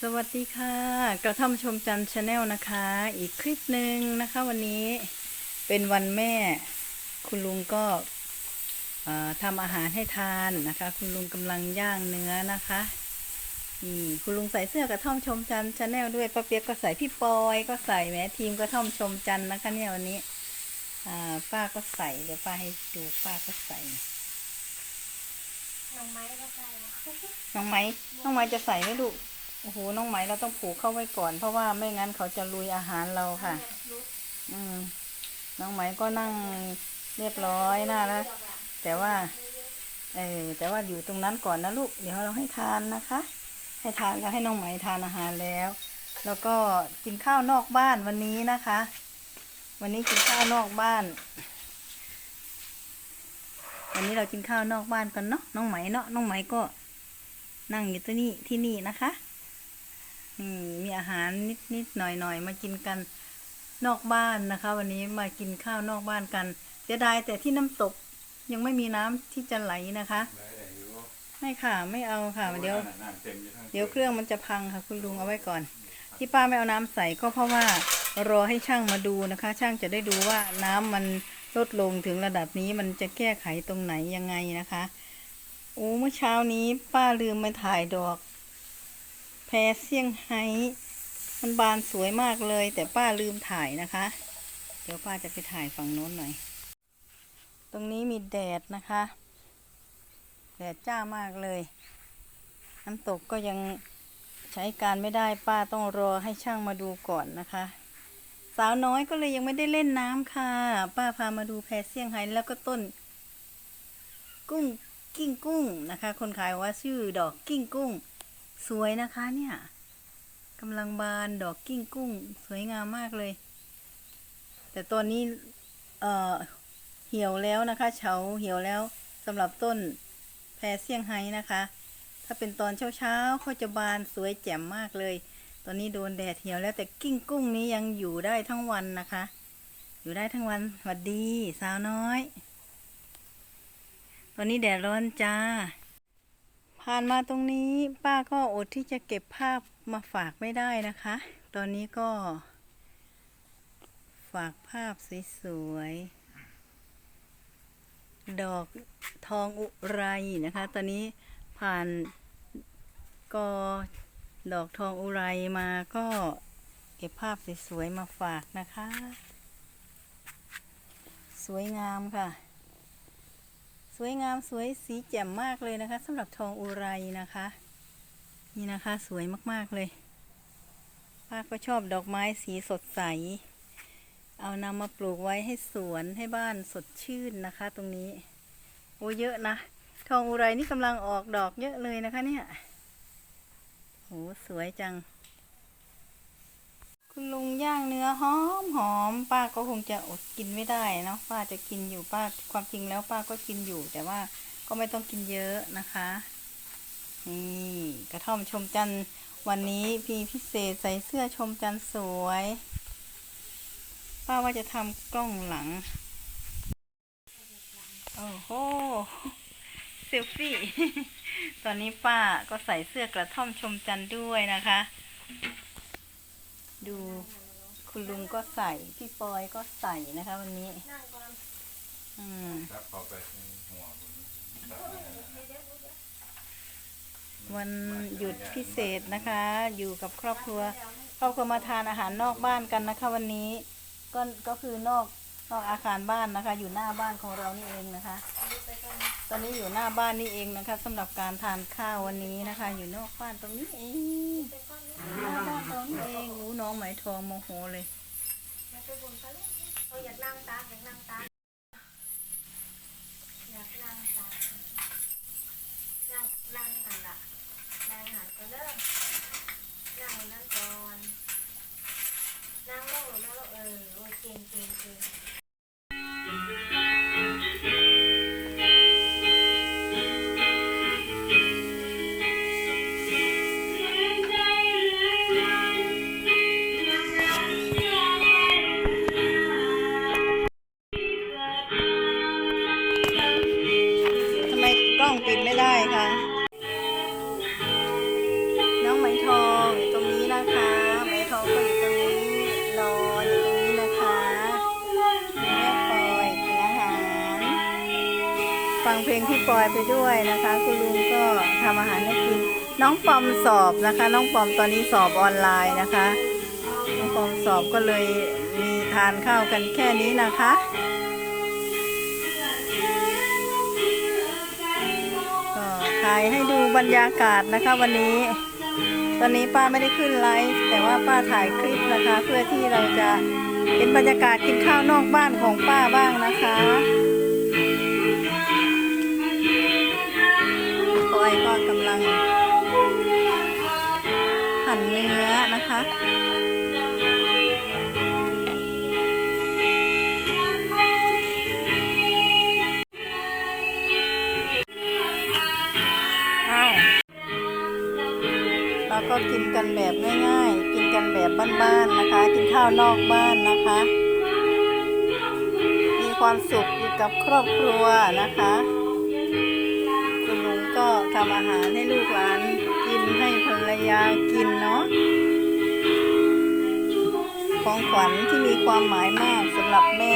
สวัสดีค่ะกระท่อมชมจันชาแนลนะคะ อีกคลิปหนึ่งนะคะ วันนี้เป็นวันแม่ คุณลุงก็เอ่อทำอาหารให้ทานนะคะ คุณลุงกำลังย่างเนื้อนะคะนี่คุณลุงใส่เสื้อกระท่อมชมจันชาแนลด้วยป้าเปียกก็ใส่พี่ปอยก็ใส่แหม้ทีมกระท่อมชมจันนะคะ เนี่ยวันนี้อ่าป้าก็ใส่เดี๋ยวป้าให้ดูป้าก็ใส่น้องไม้ก็ใส่น้องไหมน้องไหมจะใส่ไหมลูก โอ้โห น้องไหมเราต้องผูกเข้าไว้ก่อน เพราะว่าไม่งั้นเขาจะลุยอาหารเราค่ะ อืม น้องไหมก็นั่งเรียบร้อยน่ารักแต่ว่า เออแต่ว่าอยู่ตรงนั้นก่อนนะลูก เดี๋ยวเราให้ทานนะคะ ให้ทานก็ให้น้องไหมทานอาหารแล้ว แล้วก็กินข้าวนอกบ้านวันนี้นะคะ วันนี้กินข้าวนอกบ้าน วันนี้เรากินข้าวนอกบ้านกันเนาะ น้องไหมเนาะ น้องไหมก็ นั่งอยู่ที่นี่ที่นี่นะคะ นี่มีอาหารนิดนิดหน่อยหน่อยมากินกันนอกบ้านนะคะ วันนี้มากินข้าวนอกบ้านกันเสียดายแต่ที่น้ำตกยังไม่มีน้ำที่จะไหลนะคะได้ได้อยู่ไม่ค่ะไม่เอาค่ะเดี๋ยวน้ำเต็มอยู่ทั้งเดี๋ยวเครื่องมันจะพังค่ะ คุณลุงเอาไว้ก่อน ที่ป้าไม่เอาน้ำใส่ก็เพราะว่ารอให้ช่างมาดูนะคะ ช่างจะได้ดูว่าน้ำมันลดลงถึงระดับนี้มันจะแก้ไขตรงไหนยังไงนะคะโอ้เมื่อเช้านี้ป้าลืมมาถ่ายดอก แพรเซี่ยงไฮ้มันบานสวยมากเลย แต่ป้าลืมถ่ายนะคะ เดี๋ยวป้าจะไปถ่ายฝั่งโน้นหน่อย ตรงนี้มีแดดนะคะ แดดจ้ามากเลยน้ำตกก็ยังใช้การไม่ได้ป้าต้องรอให้ช่างมาดูก่อนนะคะ สาวน้อยก็เลยยังไม่ได้เล่นน้ำค่ะ ป้าพามาดูแพเซี่ยงไฮ้แล้วก็ต้น กุ้งกิ้งกุ้งนะคะ คนขายว่าชื่อดอกกิ้งกุ้ง สวยนะคะเนี่ยกำลังบานดอกกิ้งกุ้ง สวยงามมากเลย แต่ตอนนี้เอ่อเหี่ยวแล้วนะคะเฉาเหี่ยวแล้วสำหรับต้นแพเซี่ยงไฮ้นะคะ ถ้าเป็นตอนเช้าๆเขาจะบานสวยแจ่มมากเลย ตอนนี้โดนแดดเหี่ยวแล้วแต่กิ้งกุ้งนี้ยังอยู่ได้ทั้งวันนะคะ อยู่ได้ทั้งวันสวัสดี สาวน้อย ตอนนี้แดดร้อนจ้า ผ่านมาตรงนี้ป้าก็อดที่จะเก็บภาพมาฝากไม่ได้นะคะ ตอนนี้ก็ ฝากภาพสวยๆ ดอกทองอุไรนะคะ ตอนนี้ผ่านกอดอกทองอุไรมาก็เก็บภาพสวยๆมาฝากนะคะ สวยงามค่ะ วยงามสวยสีแจ่มมากเลยนะคะสำหรับทองอุไรนะคะ นี่นะคะสวยมากๆเลยป้าก็ชอบดอกไม้สีสดใส เอานำมาปลูกไว้ให้สวนให้บ้านสดชื่นนะคะ ตรงนี้ โอ้เยอะนะ ทองอุไรนี่กำลังออกดอกเยอะเลยนะคะเนี่ยโหสวยจังคุณลุง ย่างเนื้อหอมหอมป้าก็คงจะอดกินไม่ได้เนาะป้าจะกินอยู่ป้าความจริงแล้วป้าก็กินอยู่ แต่ว่าก็ไม่ต้องกินเยอะนะคะนี่กระท่อมชมจันทร์วันนี้พีพิเศษใส่เสื้อชมจันทร์สวย ป้าว่าจะทำกล้องหลังโอ้โหเซลฟี่ตอนนี้ป้าก็ใส่เสื้อกระท่อมชมจันทร์ด้วยนะคะ ดู คุณลุงก็ใส่ พี่ปอยก็ใส่นะคะวันนี้นั่งก่อนอืม รับเข้าไปในหัวผมตัดให้นะวันหยุดพิเศษนะคะ อยู่กับครอบครัว ครอบครัวมาทานอาหารนอกบ้านกันนะคะ วันนี้ก็ก็คือนอกนอกอาคารบ้านนะคะ อยู่หน้าบ้านของเรานี่เองนะคะ ตอนนี้อยู่หน้าบ้านนี่เองนะคะสำหรับการทานข้าววันนี้นะคะ อยู่นอกบ้านตรงนี้เอง เองหูน้องไหมทองโมโหเลย อยากไปบนกันเลยเขาอยากนั่งตากอยากนั่งตาก ฟังเพลงพี่ปอยไปด้วยนะคะ คุณลุงก็ทำอาหารให้กิน น้องปอมสอบนะคะ น้องปอมตอนนี้สอบออนไลน์นะคะ น้องปอมสอบก็เลยมีทานข้าวกันแค่นี้นะคะก็ถ่ายให้ดูบรรยากาศนะคะวันนี้ ตอนนี้ป้าไม่ได้ขึ้นไลฟ์แต่ว่าป้าถ่ายคลิปนะคะ เพื่อที่เราจะเป็นบรรยากาศกินข้าวนอกบ้านของป้าบ้างนะคะ อยก็กำลังหั่นเนื้อนะคะอ้วก็กินกันแบบง่ายๆ กินกันแบบบ้านๆนะคะ กินข้าวนอกบ้านนะคะ มีความสุขอยู่กับครอบครัวนะคะำอาหารให้ลูกหลานกินให้ภรรยากินเนาะของขวัญที่มีความหมายมากสำหรับแม่